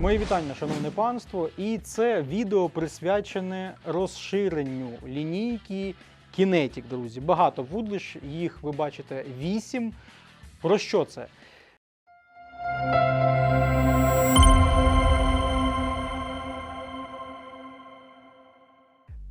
Мої вітання, шановне панство. І це відео присвячене розширенню лінійки Kinetic, друзі. Багато вудлищ, їх ви бачите 8. Про що це?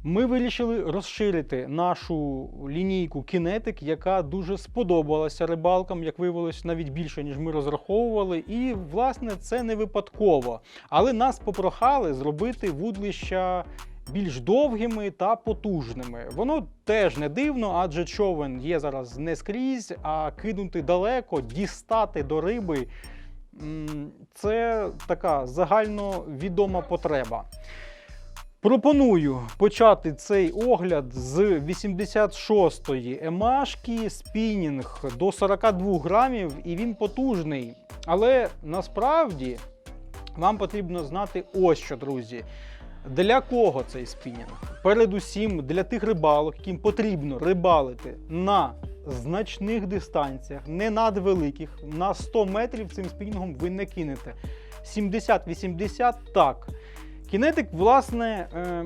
Ми вирішили розширити нашу лінійку Kinetic, яка дуже сподобалася рибалкам, як виявилось, навіть більше, ніж ми розраховували. І, власне, це не випадково. Але нас попрохали зробити вудлища більш довгими та потужними. Воно теж не дивно, адже човен є зараз не скрізь, а кинути далеко, дістати до риби. Це така загальновідома потреба. Пропоную почати цей огляд з 86-ї емашки, спінінг до 42 грамів, і він потужний. Але насправді вам потрібно знати ось що, друзі. Для кого цей спінінг? Передусім для тих рибалок, яким потрібно рибалити на значних дистанціях, не надвеликих. На 100 метрів цим спінінгом ви не кинете. 70-80 так. Кінетик, власне, е,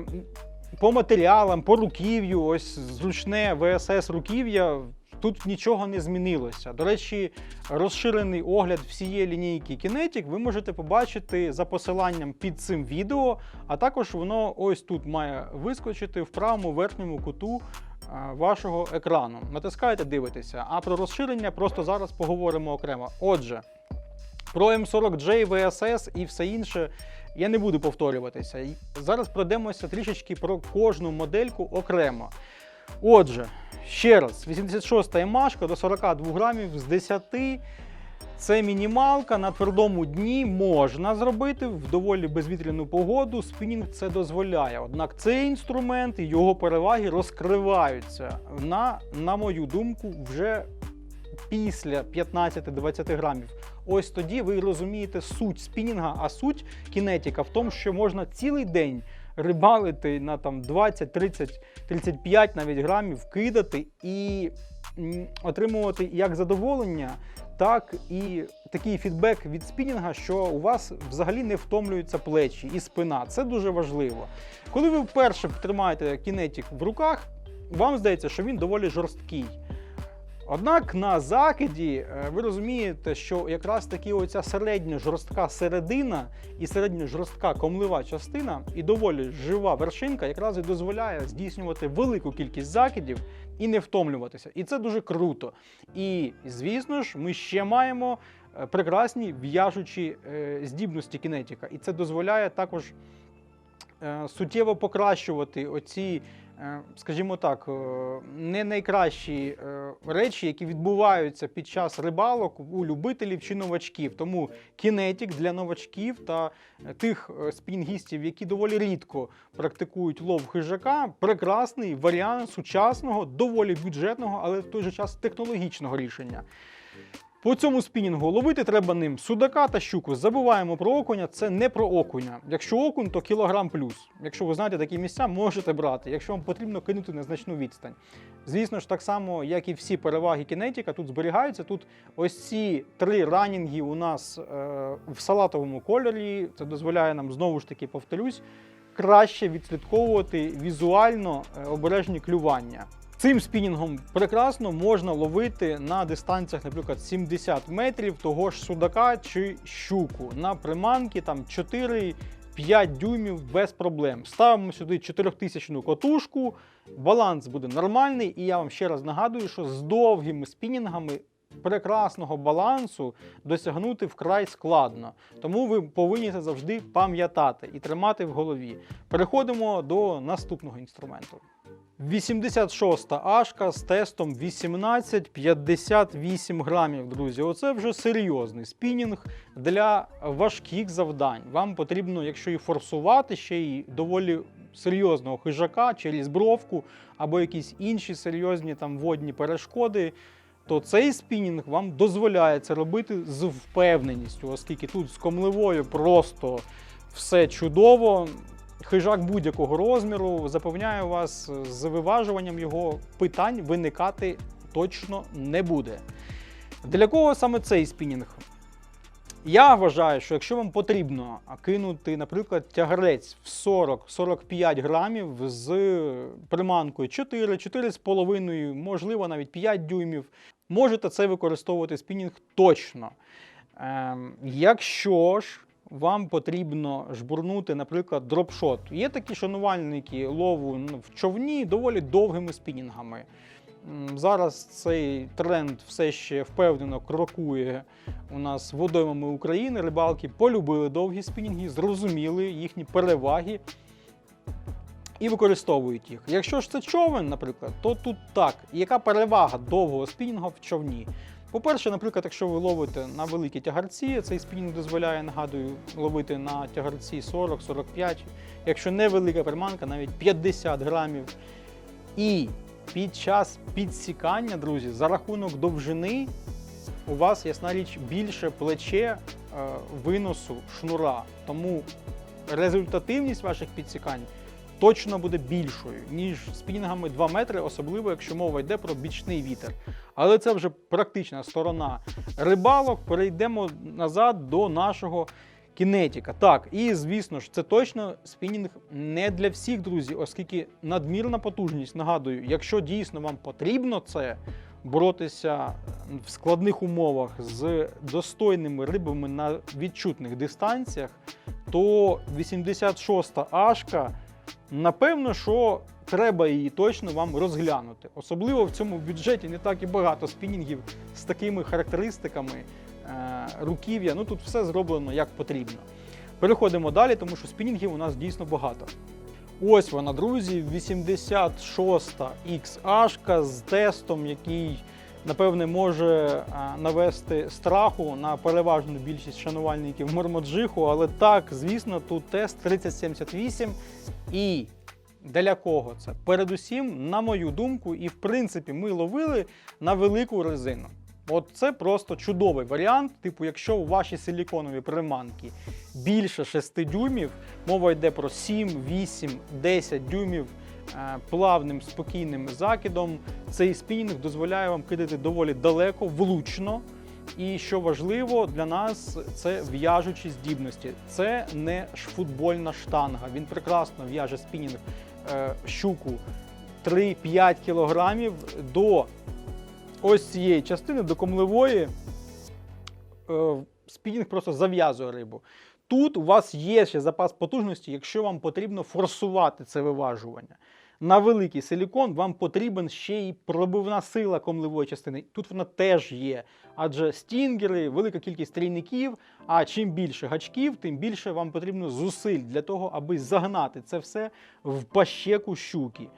по матеріалам, по руків'ю, ось зручне ВСС руків'я. Тут нічого не змінилося. До речі, розширений огляд всієї лінійки Kinetic ви можете побачити за посиланням під цим відео, а також воно ось тут має вискочити в правому верхньому куту вашого екрану. Натискаєте, дивитеся. А про розширення просто зараз поговоримо окремо. Отже, про M40J, VSS і все інше я не буду повторюватися. Зараз пройдемося трішечки про кожну модельку окремо. Отже, ще раз, 86 емашка до 42 грамів з 10. Це мінімалка на твердому дні можна зробити в доволі безвітряну погоду. Спінінг це дозволяє. Однак цей інструмент і його переваги розкриваються на, на мою думку, вже після 15-20 грамів. Ось тоді ви розумієте суть спінінга, а суть кінетіка в тому, що можна цілий день рибалити на там 20, 30, 35 навіть грамів, кидати і отримувати як задоволення, так і такий фідбек від спінінга, що у вас взагалі не втомлюються плечі і спина. Це дуже важливо. Коли ви вперше тримаєте кінетік в руках, вам здається, що він доволі жорсткий. Однак на закиді е, ви розумієте, що якраз таки оця середня жорстка середина і середня жорстка комлива частина і доволі жива вершинка якраз і дозволяє здійснювати велику кількість закидів і не втомлюватися. І це дуже круто. І звісно ж, ми ще маємо е, прекрасні в'яжучі е, здібності кінетіка. І це дозволяє також суттєво покращувати оці, скажімо так, е, не найкращі е, речі, які відбуваються під час рибалок у любителів чи новачків. Тому кінетік для новачків та е, тих е, спінгістів, які доволі рідко практикують лов хижака, прекрасний варіант сучасного, доволі бюджетного, але в той же час технологічного рішення. По цьому спінінгу ловити треба ним судака та щуку. Забуваємо про окуня, це не про окуня. Якщо окунь, то кілограм плюс. Якщо ви знаєте такі місця, можете брати, якщо вам потрібно кинути на значну відстань. Звісно ж, так само, як і всі переваги кінетіка, тут зберігаються. Тут ось ці три ранінги у нас е, в салатовому кольорі. Це дозволяє нам знову ж таки повторюсь, краще відслідковувати візуально е, обережні клювання. Цим спінінгом прекрасно можна ловити на дистанціях, наприклад, 70 метрів того ж судака чи щуку на приманки там 4-5 дюймів без проблем. Ставимо сюди 4000 котушку, баланс буде нормальний, і я вам ще раз нагадую, що з довгими спінінгами прекрасного балансу досягнути вкрай складно. Тому ви повинні це завжди пам'ятати і тримати в голові. Переходимо до наступного інструменту. 86-та ашка з тестом 18-58 грамів, друзі. Оце вже серйозний спінінг для важких завдань. Вам потрібно, якщо і форсувати, ще й доволі серйозного хижака через бровку або якісь інші серйозні там водні перешкоди. То цей спінінг вам дозволяє це робити з впевненістю, оскільки тут з комливою просто все чудово. Хижак будь-якого розміру, запевняю вас, з виважуванням його питань виникати точно не буде. Для кого саме цей спінінг? Я вважаю, що якщо вам потрібно кинути, наприклад, тягарець в 40-45 грамів з приманкою 4, 4,5, можливо, навіть 5 дюймів, можете це використовувати спінінг точно. Ем, якщо ж вам потрібно жбурнути, наприклад, дропшот. Є такі шанувальники лову в човні доволі довгими спінінгами. Зараз цей тренд все ще впевнено крокує у нас водоймами України. Рибалки полюбили довгі спінінги, зрозуміли їхні переваги і використовують їх. Якщо ж це човен, наприклад, то тут так. Яка перевага довгого спінінга в човні? По-перше, наприклад, якщо ви ловите на великі тягарці, цей спінінг дозволяє, нагадую, ловити на тягарці 40-45, якщо невелика приманка, навіть 50 грамів. І під час підсікання, друзі, за рахунок довжини у вас, ясна річ, більше плече е, виносу шнура. Тому результативність ваших підсікань точно буде більшою, ніж спінінгами 2 метри, особливо якщо мова йде про бічний вітер. Але це вже практична сторона рибалок. Перейдемо назад до нашого кінетіка. Так, і звісно ж, це точно спінінг не для всіх, друзі, оскільки надмірна потужність, нагадую, якщо дійсно вам потрібно це боротися в складних умовах з достойними рибами на відчутних дистанціях, то 86-та ашка, напевно, що треба її точно вам розглянути. Особливо в цьому бюджеті не так і багато спінінгів з такими характеристиками руків'я. Ну тут все зроблено як потрібно. Переходимо далі, тому що спінінгів у нас дійсно багато. Ось вона, друзі, 86-та XH з тестом, який, напевне, може навести страху на переважну більшість шанувальників Мормоджиху, але так, звісно, тут тест 3078 і для кого це? Передусім, на мою думку, і в принципі ми ловили на велику резину. От це просто чудовий варіант. Типу, якщо у ваші силіконові приманки більше 6 дюймів, мова йде про 7, 8, 10 дюймів е, плавним спокійним закидом, цей спінінг дозволяє вам кидати доволі далеко, влучно. І що важливо для нас, це в'яжучі здібності. Це не футбольна штанга. Він прекрасно в'яже спінінг е, щуку 3-5 кілограмів до ось цієї частини, до комливої. Е, спінінг просто зав'язує рибу. Тут у вас є ще запас потужності, якщо вам потрібно форсувати це виважування. На великий силікон вам потрібен ще й пробивна сила комливої частини. Тут вона теж є. Адже стінгери, велика кількість трійників, а чим більше гачків, тим більше вам потрібно зусиль для того, аби загнати це все в пащеку щуки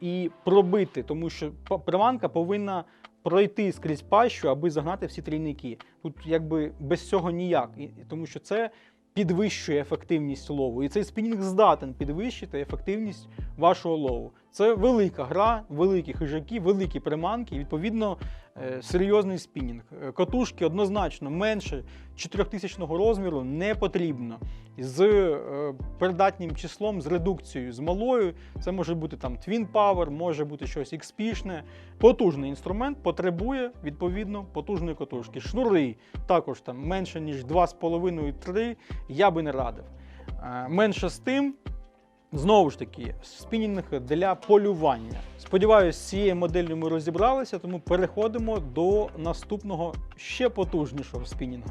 і пробити, тому що приманка повинна пройти скрізь пащу, аби загнати всі трійники. Тут якби без цього ніяк, тому що це підвищує ефективність лову. І цей спінінг здатен підвищити ефективність вашого лову. Це велика гра, великі хижаки, великі приманки, і відповідно е, серйозний спінінг. Е, Катушки однозначно менше 4000 розміру не потрібно. З е, передатнім числом, з редукцією, з малою, це може бути там Twin Power, може бути щось XP-шне. Потужний інструмент потребує відповідно потужної катушки. Шнури також там менше ніж 2,5-3 я би не радив. Менше з тим, знову ж таки, спінінг для полювання. Сподіваюсь, з цією моделлю ми розібралися, тому переходимо до наступного ще потужнішого спінінгу.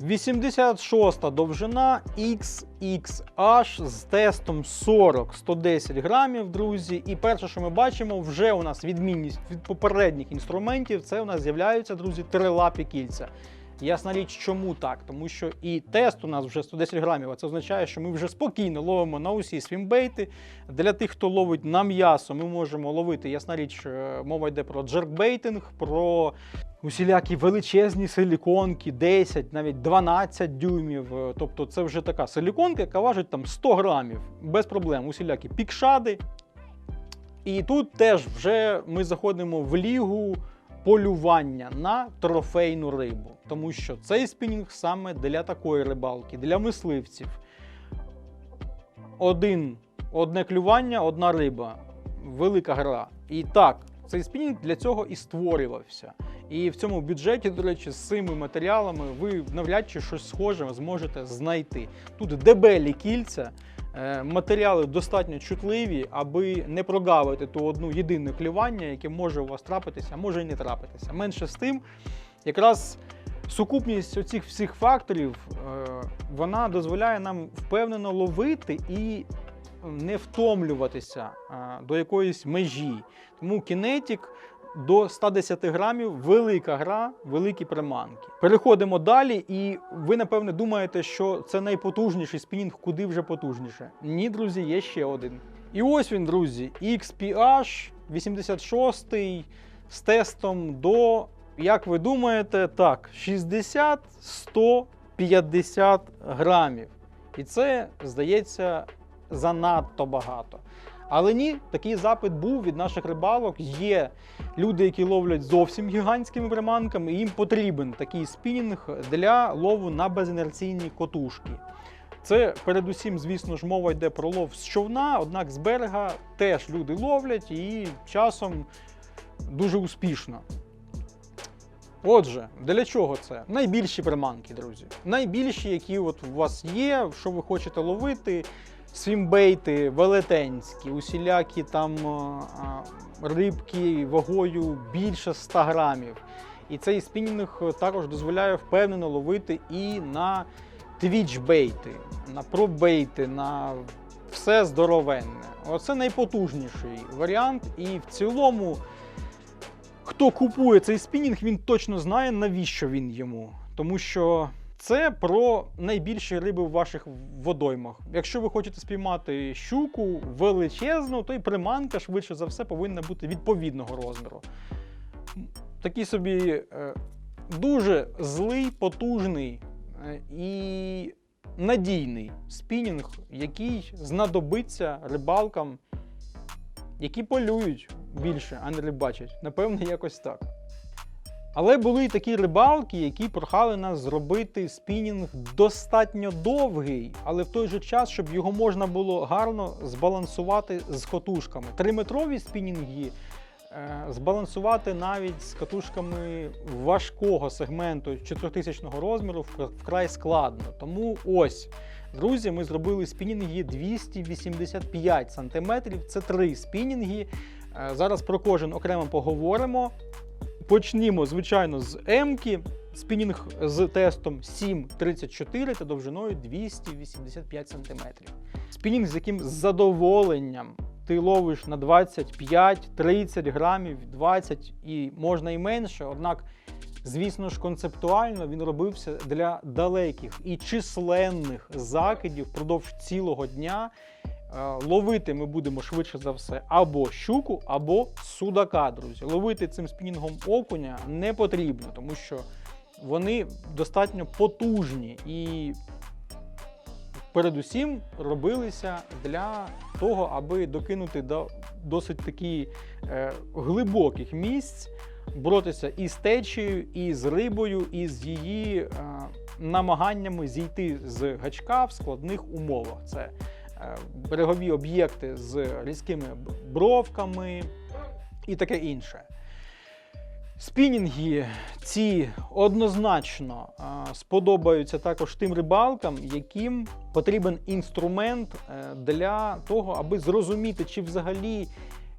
86 довжина XXH з тестом 40-110 грамів, друзі. І перше, що ми бачимо, вже у нас відмінність від попередніх інструментів. Це у нас з'являються, друзі, трилапі кільця. Ясна річ, чому так? Тому що і тест у нас вже 110 грамів, а це означає, що ми вже спокійно ловимо на усі свімбейти. Для тих, хто ловить на м'ясо, ми можемо ловити, ясна річ, е, мова йде про джеркбейтинг, про усілякі величезні силіконки, 10, навіть 12 дюймів. Е, Тобто це вже така силіконка, яка важить там 100 грамів. Без проблем. Усілякі пікшади. І тут теж вже ми заходимо в лігу полювання на трофейну рибу. Тому що цей спінінг саме для такої рибалки, для мисливців. Один, одне клювання, одна риба. Велика гра. І так, цей спінінг для цього і створювався. І в цьому бюджеті, до речі, з цими матеріалами ви навряд чи щось схоже зможете знайти. Тут дебелі кільця, е, матеріали достатньо чутливі, аби не прогавити ту одну єдине клювання, яке може у вас трапитися, а може і не трапитися. Менше з тим, якраз сукупність оцих всіх факторів е, вона дозволяє нам впевнено ловити і не втомлюватися е, до якоїсь межі. Тому кінетік до 110 грамів велика гра, великі приманки. Переходимо далі, і ви напевне думаєте, що це найпотужніший спінінг, куди вже потужніше. Ні, друзі, є ще один. І ось він, друзі, XPH 86 з тестом до, як ви думаєте, так, 60-150 грамів. І це, здається, занадто багато. Але ні, такий запит був від наших рибалок. Є люди, які ловлять зовсім гігантськими приманками, і їм потрібен такий спінінг для лову на безінерційні котушки. Це передусім, звісно ж, мова йде про лов з човна, однак з берега теж люди ловлять і часом дуже успішно. Отже, для чого це? Найбільші приманки, друзі. Найбільші, які от у вас є, що ви хочете ловити. Свімбейти велетенські, усілякі там а, а, рибки вагою більше 100 грамів. І цей спінінг також дозволяє впевнено ловити і на твічбейти, на пробейти, на все здоровенне. Оце найпотужніший варіант. І в цілому, хто купує цей спінінг, він точно знає, навіщо він йому. Тому що це про найбільші риби в ваших водоймах. Якщо ви хочете спіймати щуку величезну, то і приманка швидше за все повинна бути відповідного розміру. Такий собі е, дуже злий, потужний е, і надійний спінінг, який знадобиться рибалкам, які полюють більше, а не рибачать. Напевне, якось так. Але були й такі рибалки, які прохали нас зробити спінінг достатньо довгий, але в той же час, щоб його можна було гарно збалансувати з катушками. Триметрові спінінги е, збалансувати навіть з катушками важкого сегменту 4000 розміру вкрай складно. Тому ось, друзі, ми зробили спінінги 285 см. Це три спінінги. Е, Зараз про кожен окремо поговоримо. Почнімо, звичайно, з М-ки. Спінінг з тестом 7,34 та довжиною 285 см. Спінінг, з яким з задоволенням ти ловиш на 25-30 грамів, 20 і можна і менше. Однак, звісно ж, концептуально він робився для далеких і численних закидів впродовж цілого дня. Е, Ловити ми будемо швидше за все або щуку, або судака, друзі. Ловити цим спінінгом окуня не потрібно, тому що вони достатньо потужні і передусім робилися для того, аби докинути до досить такі е, глибоких місць, боротися і з течією, і з рибою, і з її е, намаганнями зійти з гачка в складних умовах. Це е, берегові об'єкти з різкими бровками і таке інше. Спінінги ці однозначно е, сподобаються також тим рибалкам, яким потрібен інструмент для того, аби зрозуміти, чи взагалі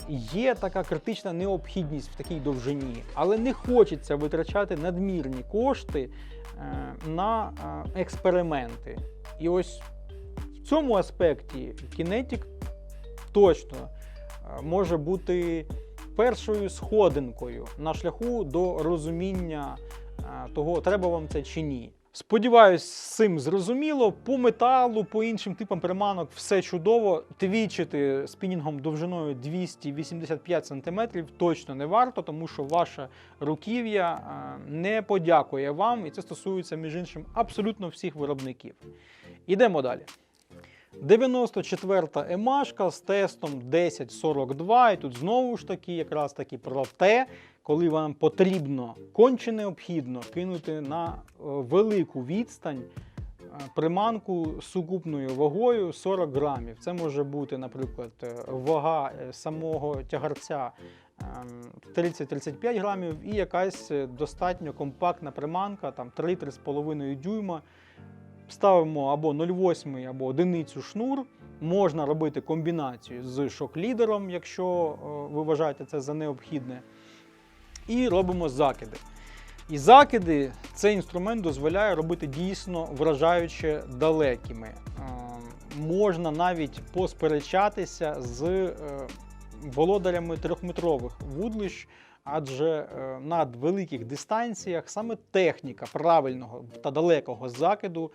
є така критична необхідність в такій довжині, але не хочеться витрачати надмірні кошти е, на е, експерименти. І ось в цьому аспекті Kinetic точно е, може бути першою сходинкою на шляху до розуміння того, треба вам це чи ні. Сподіваюсь, з цим зрозуміло. По металу, по іншим типам приманок все чудово. Твічити спінінгом довжиною 285 см точно не варто, тому що ваше руків'я е, не подякує вам, і це стосується, між іншим, абсолютно всіх виробників. Ідемо далі. 94-та емашка з тестом 1042. І тут знову ж таки, якраз таки про те, коли вам потрібно, конче необхідно кинути на е, велику відстань е, приманку з сукупною вагою 40 грамів. Це може бути, наприклад, е, вага самого тягарця ем, 30-35 грамів і якась достатньо компактна приманка, там 3-3,5 дюйма. Ставимо або 0,8 або одиницю шнур. Можна робити комбінацію з шок-лідером, якщо ви вважаєте це за необхідне. І робимо закиди. І закиди цей інструмент дозволяє робити дійсно вражаюче далекими. Е, Можна навіть посперечатися з е, володарями трьохметрових вудлищ, адже е, на великих дистанціях саме техніка правильного та далекого закиду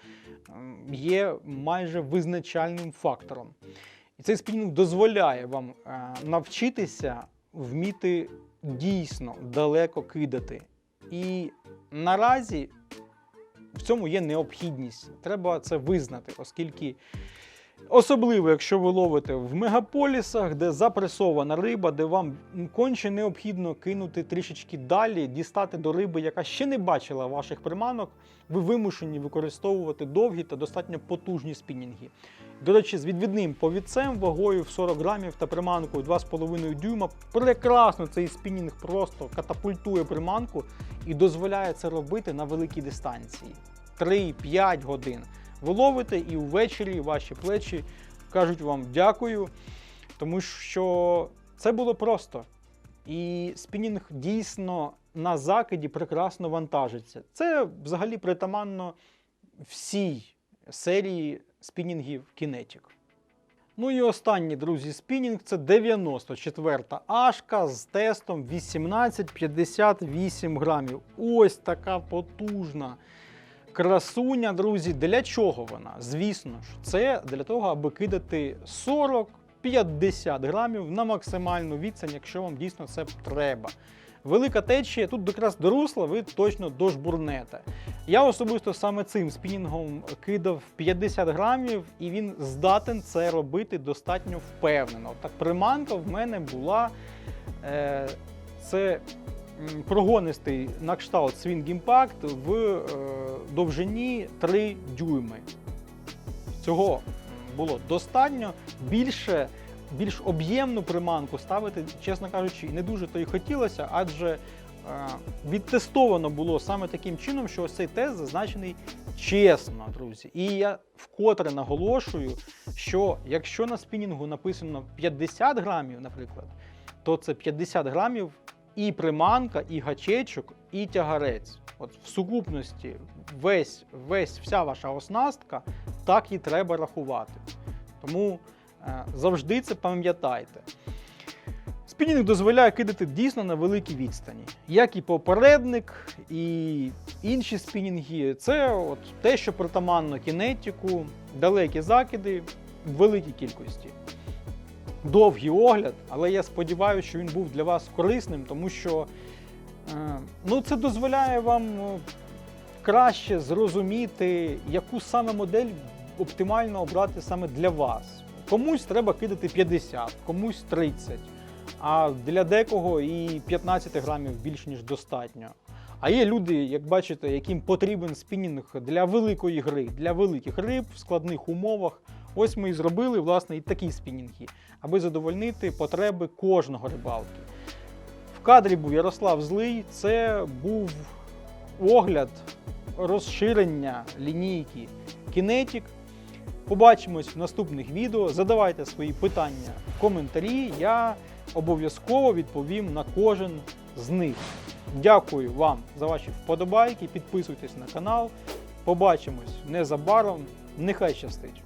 є майже визначальним фактором. І цей спінінг дозволяє вам навчитися вміти дійсно далеко кидати. І наразі в цьому є необхідність. Треба це визнати, оскільки. Особливо, якщо ви ловите в мегаполісах, де запресована риба, де вам конче необхідно кинути трішечки далі, дістати до риби, яка ще не бачила ваших приманок, ви вимушені використовувати довгі та достатньо потужні спінінги. До речі, з відвідним повідцем вагою в 40 грамів та приманкою 2,5 дюйма прекрасно цей спінінг просто катапультує приманку і дозволяє це робити на великій дистанції 3-5 годин. Ви ловите і ввечері ваші плечі кажуть вам дякую, тому що це було просто. І спінінг дійсно на закиді прекрасно вантажиться. це взагалі притаманно всій серії спінінгів Kinetic. Ну і останній, друзі, спінінг це 94-та ашка з тестом 1858 грамів. Ось така потужна красуня, друзі. Для чого вона? Звісно ж, це для того, аби кидати 40-50 грамів на максимальну відстань, якщо вам дійсно це треба. Велика течія, тут якраз до русла ви точно дожбурнете. Я особисто саме цим спінінгом кидав 50 грамів, і він здатен це робити достатньо впевнено. Так, приманка в мене була е, це прогонистий на кшталт Swing Impact в е, довжині 3 дюйми. Цього було достатньо. Більше, більш об'ємну приманку ставити, чесно кажучи, не дуже то й хотілося, адже е, відтестовано було саме таким чином, що ось цей тест зазначений чесно, друзі. І я вкотре наголошую, що якщо на спінінгу написано 50 грамів, наприклад, то це 50 грамів і приманка, і гачечок, і тягарець. От в сукупності весь, весь вся ваша оснастка, так і треба рахувати. Тому е, завжди це пам'ятайте. Спінінг дозволяє кидати дійсно на великій відстані. Як і попередник, і інші спінінги. Це от те, що притаманно кінетику, далекі закиди в великій кількості. Довгий огляд, але я сподіваюся, що він був для вас корисним, тому що е, ну, це дозволяє вам е, краще зрозуміти, яку саме модель оптимально обрати саме для вас. Комусь треба кидати 50, комусь 30, а для декого і 15 грамів більш ніж достатньо. А є люди, як бачите, яким потрібен спінінг для великої гри, для великих риб в складних умовах. Ось ми і зробили власне і такі спінінги, аби задовольнити потреби кожного рибалки. В кадрі був Ярослав Злий. Це був огляд розширення лінійки Kinetic. Побачимось в наступних відео. Задавайте свої питання в коментарі. Я обов'язково відповім на кожен з них. Дякую вам за ваші вподобайки. Підписуйтесь на канал. Побачимось незабаром. Нехай щастить!